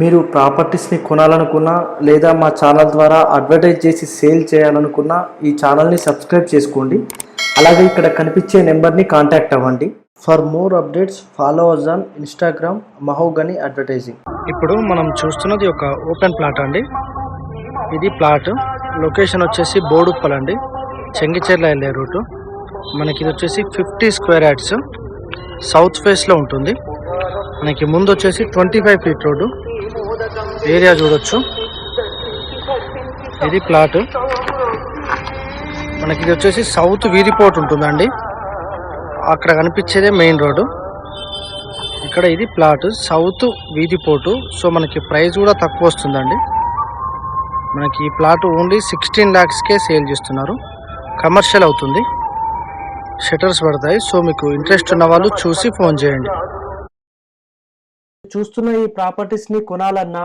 మీరు ప్రాపర్టీస్ని కొనాలనుకున్నా లేదా మా ఛానల్ ద్వారా అడ్వర్టైజ్ చేసి సేల్ చేయాలనుకున్నా ఈ ఛానల్ని సబ్స్క్రైబ్ చేసుకోండి. అలాగే ఇక్కడ కనిపించే నెంబర్ని కాంటాక్ట్ అవ్వండి. For more updates follow us on Instagram Mahogany advertising ఇప్పుడు మనం చూస్తున్నది ఒక ఓపెన్ ప్లాట్ అండి. ఇది ప్లాట్ లొకేషన్ వచ్చేసి బోడుప్పల్ అండి. చెంగిచెర్ల వెళ్ళే రూటు. మనకి ఇది వచ్చేసి ఫిఫ్టీ స్క్వేర్ యాడ్స్ సౌత్ ఫేస్లో ఉంటుంది. మనకి ముందు వచ్చేసి twenty five feet road. Area చూడొచ్చు. ఇది ప్లాట్. మనకి ఇది వచ్చేసి సౌత్ వీరిపోర్ట్ ఉంటుందండి. అక్కడ కనిపించేదే మెయిన్ రోడ్డు. ఇక్కడ ఇది ప్లాట్ సౌత్ వీధిపోటు సో మనకి ప్రైస్ కూడా తక్కువ వస్తుందండి. మనకి ఈ ప్లాట్ ఓన్లీ సిక్స్టీన్ ల్యాక్స్కే సేల్ చేస్తున్నారు. కమర్షియల్ అవుతుంది. షటర్స్ పడతాయి. సో మీకు ఇంట్రెస్ట్ ఉన్న వాళ్ళు చూసి ఫోన్ చేయండి. చూస్తున్న ఈ ప్రాపర్టీస్ని కొనాలన్నా